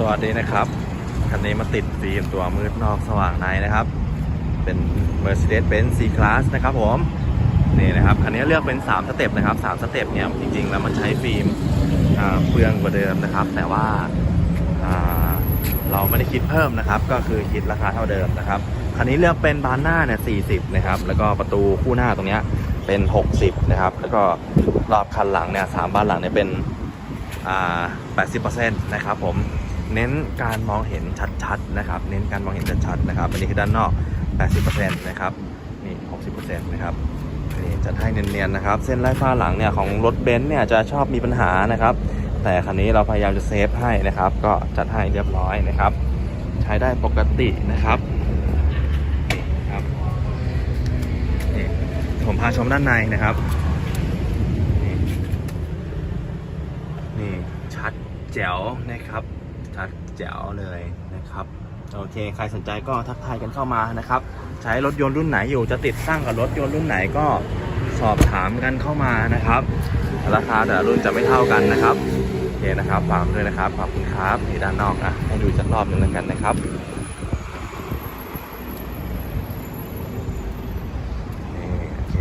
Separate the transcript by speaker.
Speaker 1: สวัสดีนะครับคันนี้มาติดฟิล์มตัวมืดนอกสว่างในนะครับ เป็น Mercedes-Benz C-Class นะครับผมนี่นะครับคันนี้เลือกเป็น 3 สเต็ปนะครับ3สเต็ปเนี่ยจริงๆ แล้วมันใช้ฟิล์มอ่าเปลืองกว่าเดิมนะครับ แต่ว่าเราไม่ได้คิดเพิ่มนะครับ ก็คือคิดราคาเท่าเดิมนะครับคันนี้เลือกเป็นบานหน้าเนี่ย40 นะครับ แล้วก็ประตูคู่หน้าตรงเนี้ยเป็น 60 นะครับ แล้วก็รอบคันหลังเนี่ยสามบานหลังเนี่ยเป็นอ่า80%นะครับผม เน้นการมองเห็นชัดๆนะครับ เน้นการมองเห็นชัดๆนะครับอันนี้คือด้านนอก 80%นะครับ นี่ 60%นะครับนี่จัดให้เนียนๆนะครับ เส้นไล่ฟ้าหลังเนี่ยของรถเบนซ์เนี่ยจะชอบมีปัญหานะครับ แต่คันนี้เราพยายามจะเซฟให้นะครับ ก็จัดให้เรียบร้อยนะครับ ใช้ได้ปกตินะครับครับนี่ผมพาชมด้านในนะครับ นี่ชัดแจ๋วนะครับ ทัศแจ๋วเลยนะครับโอเค ใครสนใจก็ทักทายกันเข้ามานะครับ ใช้รถยนต์รุ่นไหนอยู่จะติดตั้งกับรถยนต์รุ่นไหนก็สอบถามกันเข้ามานะครับ ราคาแต่รุ่นจะไม่เท่ากันนะครับโอเคนะครับฝากด้วยนะครับขอบคุณครับนี่ด้านนอกอะให้ดูสักรอบหนึ่งแล้วกันนะครับโอเค